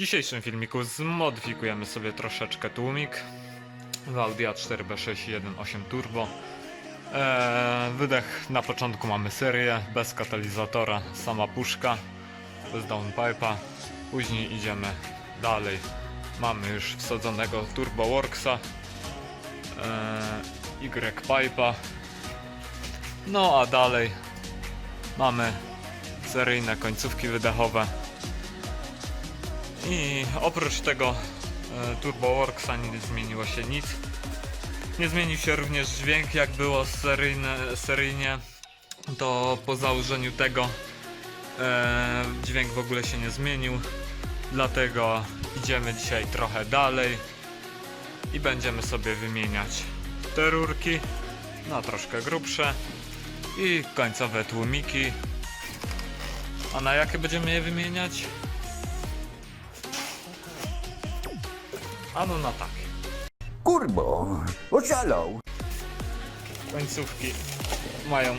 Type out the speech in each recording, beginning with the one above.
dzisiejszym filmiku zmodyfikujemy sobie troszeczkę tłumik w Audi A4 B6 1.8 Turbo. Eee, wydech na początku mamy serię, bez katalizatora, sama puszka, bez downpipe'a. Później idziemy dalej. Mamy już wsadzonego Turbo Worksa, eee, Y-pipe'a. No a dalej mamy seryjne końcówki wydechowe. I oprócz tego e, Turbo Worksa nie zmieniło się nic. Nie zmienił się również dźwięk, jak było seryjne, seryjnie. To po założeniu tego e, dźwięk w ogóle się nie zmienił. Dlatego idziemy dzisiaj trochę dalej i będziemy sobie wymieniać te rurki na troszkę grubsze i końcowe tłumiki. A na jakie będziemy je wymieniać? Ano na takie. Kurbo, oszalał. Końcówki mają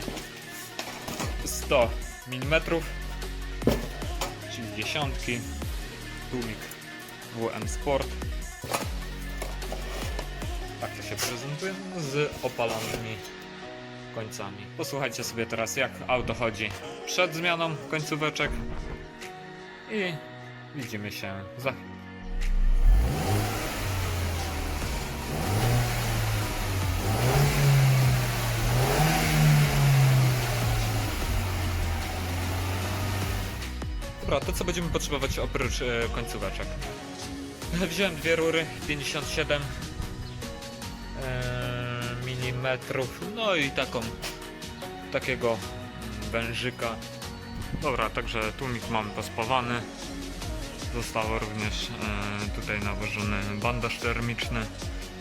100 mm, czyli dziesiątki. Tłumik WM Sport. Tak to się prezentuje z opalanymi końcami. Posłuchajcie sobie teraz jak auto chodzi przed zmianą końcóweczek i widzimy się za chwilę. Dobra, to co będziemy potrzebować oprócz e, końcóweczek? Wziąłem dwie rury 57 e, mm, no i taką takiego wężyka. Dobra, także tłumik mamy pospawany. Zostało również e, tutaj nałożony bandaż termiczny,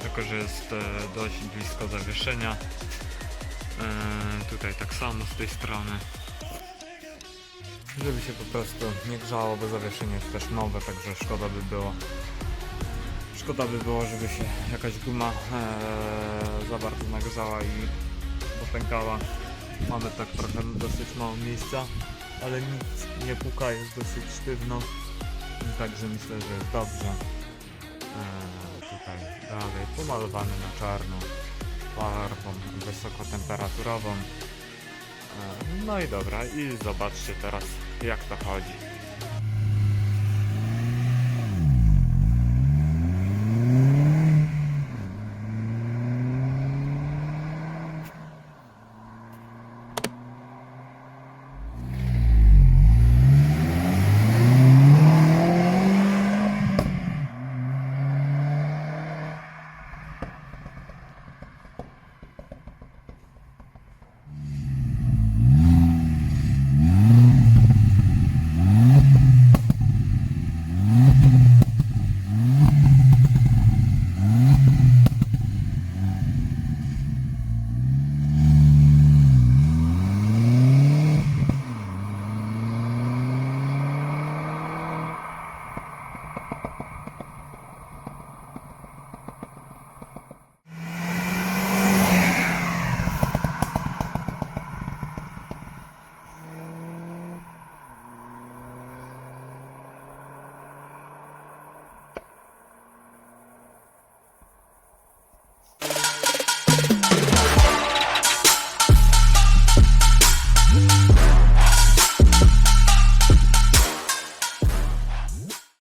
jako że jest e, dość blisko zawieszenia. E, tutaj tak samo z tej strony żeby się po prostu nie grzało, bo zawieszenie jest też nowe, także szkoda by było szkoda by było, żeby się jakaś guma ee, za bardzo nagrzała i popękała. Mamy tak trochę dosyć mało miejsca, ale nic nie puka, jest dosyć sztywno, także myślę, że jest dobrze. Eee, tutaj dalej pomalowany na czarno farbą wysokotemperaturową. No i dobra, i zobaczcie teraz jak to chodzi.